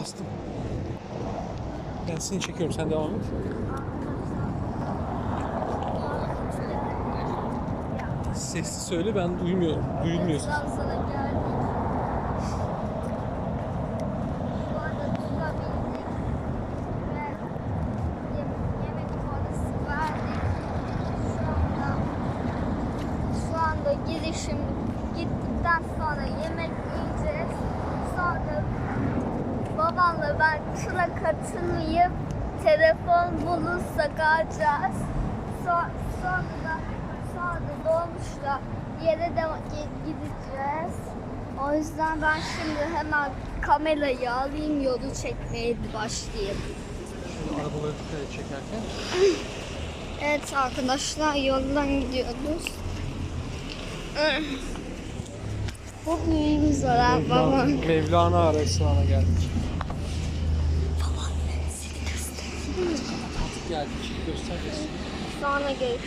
bastım. Ben seni çekiyorum sen devam et. Sesli söyle ben duymuyorum. Duyulmuyorsun. Tam sana geldik. Bu babamla ben tura katılmayıp telefon bulursak alacağız. So- sonra sonra da dolmuşla yere de gi- gideceğiz. O yüzden ben şimdi hemen kamerayı alayım yolu çekmeye başlayayım. Şöyle arabaları çekerken. Evet arkadaşlar yoldan gidiyoruz. Bu büyüğümüz var ha baba. Mevlana, Mevlana arasına geldik. Sonra görüşürüz.